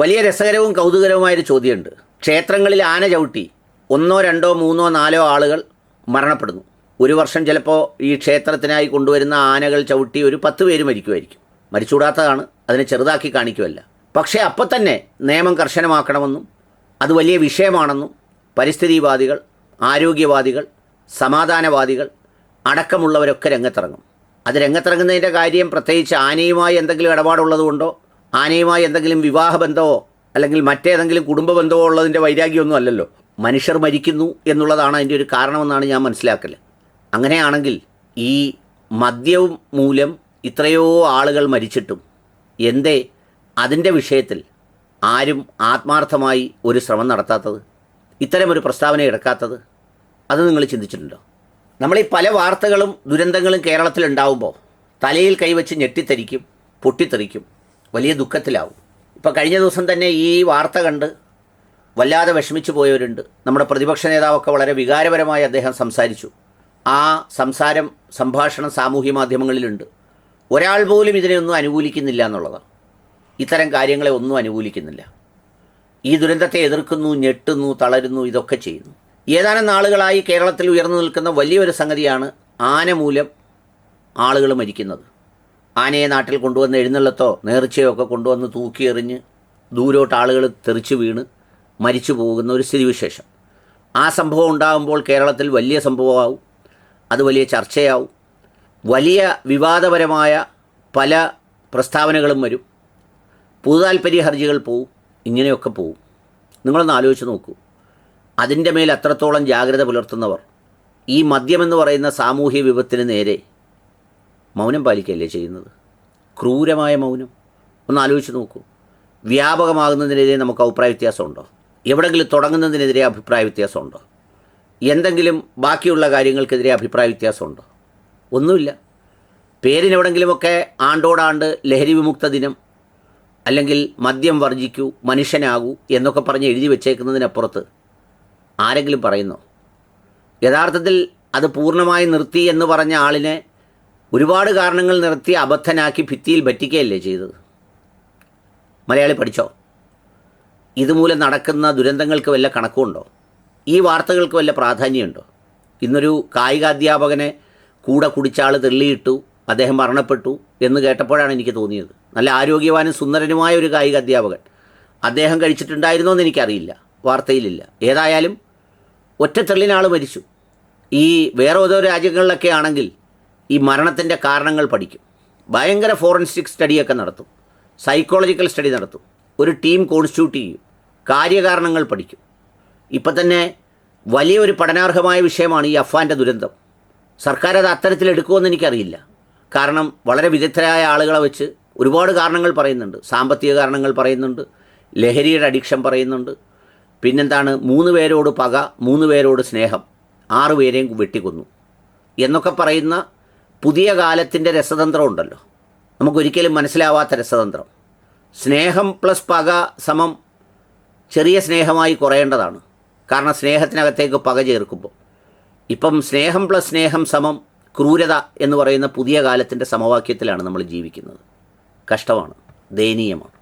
വലിയ രസകരവും കൗതുകരവുമായൊരു ചോദ്യമുണ്ട്. ക്ഷേത്രങ്ങളിൽ ആന ചവിട്ടി ഒന്നോ രണ്ടോ മൂന്നോ നാലോ ആളുകൾ മരണപ്പെടുന്നു. ഒരു വർഷം ചിലപ്പോൾ ഈ ക്ഷേത്രത്തിനായി കൊണ്ടുവരുന്ന ആനകൾ ചവിട്ടി ഒരു പത്ത് പേര് മരിക്കുമായിരിക്കും. മരിച്ചുകൂടാത്തതാണ് അതിനെ ചെറുതാക്കി കാണിക്കുമല്ല പക്ഷേ അപ്പം തന്നെ നിയമം കർശനമാക്കണമെന്നും അത് വലിയ വിഷയമാണെന്നും പരിസ്ഥിതിവാദികൾ ആരോഗ്യവാദികൾ സമാധാനവാദികൾ അടക്കമുള്ളവരൊക്കെ രംഗത്തിറങ്ങും. അത് രംഗത്തിറങ്ങുന്നതിന്റെ കാര്യം പ്രത്യേകിച്ച് ആനയുമായി എന്തെങ്കിലും ഇടപാടുള്ളതുകൊണ്ടോ ആനയുമായി എന്തെങ്കിലും വിവാഹബന്ധമോ അല്ലെങ്കിൽ മറ്റേതെങ്കിലും കുടുംബ ബന്ധമോ ഉള്ളതിന്റെ വൈരാഗ്യമൊന്നും അല്ലല്ലോ. മനുഷ്യർ മരിക്കുന്നു എന്നുള്ളതാണ് അതിന്റെ ഒരു കാരണമെന്നാണ് ഞാൻ മനസ്സിലാക്കൽ അങ്ങനെയാണെങ്കിൽ ഈ മദ്യവും മൂലം ഇത്രയോ ആളുകൾ മരിച്ചിട്ടും എന്തേ? അതിന്റെ വിഷയത്തിൽ ആരും ആത്മാർത്ഥമായി ഒരു ശ്രമം നടത്താത്തത്? ഇത്തരമൊരു പ്രസ്താവന എടുക്കാത്തത്? അത് നിങ്ങൾ ചിന്തിച്ചിട്ടുണ്ടോ? നമ്മളീ പല വാർത്തകളും ദുരന്തങ്ങളും കേരളത്തിലുണ്ടാവുമ്പോൾ തലയിൽ കൈവച്ച് ഞെട്ടിത്തെറിക്കും പൊട്ടിത്തെറിക്കും. വലിയ ദുഃഖത്തിലാവും. ഇപ്പോൾ കഴിഞ്ഞ ദിവസം തന്നെ ഈ വാർത്ത കണ്ട് വല്ലാതെ വിഷമിച്ചു പോയവരുണ്ട്. നമ്മുടെ പ്രതിപക്ഷ നേതാവൊക്കെ വളരെ വികാരപരമായി അദ്ദേഹം സംസാരിച്ചു. ആ സംസാരം സംഭാഷണം സാമൂഹ്യ മാധ്യമങ്ങളിലുണ്ട്. ഒരാൾ പോലും ഇതിനെയൊന്നും അനുകൂലിക്കുന്നില്ല എന്നുള്ളതാണ്. ഇത്തരം കാര്യങ്ങളെ ഒന്നും അനുകൂലിക്കുന്നില്ല. ഈ ദുരന്തത്തെ എതിർക്കുന്നു ഞെട്ടുന്നു തളരുന്നു ഇതൊക്കെ ചെയ്യുന്നു. ഏതാനും നാളുകളായി കേരളത്തിൽ ഉയർന്നു നിൽക്കുന്ന വലിയൊരു സംഗതിയാണ് ആന മൂലം ആളുകൾ മരിക്കുന്നത്. ആനയെ നാട്ടിൽ കൊണ്ടുവന്ന് എഴുന്നള്ളത്തോ നേർച്ചയോ ഒക്കെ കൊണ്ടുവന്ന് തൂക്കിയെറിഞ്ഞ് ദൂരോട്ട് ആളുകൾ തെറിച്ചു വീണ് മരിച്ചു പോകുന്ന ഒരു സ്ഥിതിവിശേഷം. ആ സംഭവം ഉണ്ടാകുമ്പോൾ കേരളത്തിൽ വലിയ സംഭവമാവും. അത് വലിയ ചർച്ചയാവും. വലിയ വിവാദപരമായ പല പ്രസ്താവനകളും വരും. പൊതുതാൽപര്യ ഹർജികൾ പോവും. ഇങ്ങനെയൊക്കെ പോവും. നിങ്ങളൊന്ന് ആലോചിച്ച് നോക്കൂ. അതിന്റെ മേൽ അത്രത്തോളം ജാഗ്രത പുലർത്തുന്നവർ ഈ മദ്യമെന്ന് പറയുന്ന സാമൂഹ്യ വിപത്തിന് നേരെ മൗനം പാലിക്കുകയല്ലേ ചെയ്യുന്നത്? ക്രൂരമായ മൗനം. ഒന്ന് ആലോചിച്ച് നോക്കൂ. വ്യാപകമാകുന്നതിനെതിരെ നമുക്ക് അഭിപ്രായ വ്യത്യാസമുണ്ടോ? എവിടെങ്കിലും തുടങ്ങുന്നതിനെതിരെ അഭിപ്രായ വ്യത്യാസമുണ്ടോ? എന്തെങ്കിലും ബാക്കിയുള്ള കാര്യങ്ങൾക്കെതിരെ അഭിപ്രായ വ്യത്യാസമുണ്ടോ? ഒന്നുമില്ല. പേരിനെവിടെങ്കിലുമൊക്കെ ആണ്ടോടാണ്ട് ലഹരി വിമുക്ത ദിനം അല്ലെങ്കിൽ മദ്യം വർജിക്കൂ മനുഷ്യനാകൂ എന്നൊക്കെ പറഞ്ഞ് എഴുതി വെച്ചേക്കുന്നതിനപ്പുറത്ത് ആരെങ്കിലും പറയുന്നോ? യഥാർത്ഥത്തിൽ അത് പൂർണമായി നിർത്തി എന്ന് പറഞ്ഞ ആളിനെ ഒരുപാട് കാരണങ്ങൾ നിർത്തി അബദ്ധനാക്കി ഭിത്തിയിൽ പറ്റിക്കുകയല്ലേ ചെയ്തത്? മലയാളി പഠിച്ചോ? ഇതുമൂലം നടക്കുന്ന ദുരന്തങ്ങൾക്ക് വല്ല കണക്കുമുണ്ടോ? ഈ വാർത്തകൾക്ക് വല്ല പ്രാധാന്യമുണ്ടോ? ഇന്നൊരു കായികാധ്യാപകനെ കൂടെ കുടിച്ചാൾ തെള്ളിയിട്ടു അദ്ദേഹം മരണപ്പെട്ടു എന്ന് കേട്ടപ്പോഴാണ് എനിക്ക് തോന്നിയത്. നല്ല ആരോഗ്യവാനും സുന്ദരനുമായ ഒരു കായിക അധ്യാപകൻ അദ്ദേഹം കഴിച്ചിട്ടുണ്ടായിരുന്നോ എന്ന് എനിക്കറിയില്ല. വാർത്തയിലില്ല. ഏതായാലും ഒറ്റ തെള്ളിനാൾ മരിച്ചു. ഈ വേറെ ഓരോ രാജ്യങ്ങളിലൊക്കെ ആണെങ്കിൽ ഈ മരണത്തിന്റെ കാരണങ്ങൾ പഠിക്കും. ഭയങ്കര ഫോറൻസിക് സ്റ്റഡിയൊക്കെ നടത്തും. സൈക്കോളജിക്കൽ സ്റ്റഡി നടത്തും. ഒരു ടീം കോൺസ്റ്റിറ്റ്യൂട്ട് ചെയ്യും. കാര്യകാരണങ്ങൾ പഠിക്കും. ഇപ്പം തന്നെ വലിയൊരു പഠനാർഹമായ വിഷയമാണ് ഈ അഫ്വാന്റെ ദുരന്തം. സർക്കാർ അത് അത്തരത്തിൽ എടുക്കുമെന്ന് എനിക്കറിയില്ല. കാരണം വളരെ വിദഗ്ധരായ ആളുകളെ വെച്ച് ഒരുപാട് കാരണങ്ങൾ പറയുന്നുണ്ട്. സാമ്പത്തിക കാരണങ്ങൾ പറയുന്നുണ്ട്. ലഹരിയുടെ അഡിക്ഷൻ പറയുന്നുണ്ട്. പിന്നെന്താണ്? മൂന്ന് പേരോട് പക മൂന്ന് പേരോട് സ്നേഹം. ആറ് പേരെയും വെട്ടിക്കൊന്നു. എന്നൊക്കെ പറയുന്ന പുതിയ കാലത്തിന്റെ രസതന്ത്രം ഉണ്ടല്ലോ. നമുക്കൊരിക്കലും മനസ്സിലാവാത്ത രസതന്ത്രം. സ്നേഹം പ്ലസ് പക സമം ചെറിയ സ്നേഹമായി കുറയേണ്ടതാണ്. കാരണം സ്നേഹത്തിനകത്തേക്ക് പക ചേർക്കുമ്പോൾ. ഇപ്പം സ്നേഹം പ്ലസ് സ്നേഹം സമം ക്രൂരത എന്ന് പറയുന്ന പുതിയ കാലത്തിന്റെ സമവാക്യത്തിലാണ് നമ്മൾ ജീവിക്കുന്നത്. കഷ്ടമാണ്. ദയനീയമാണ്.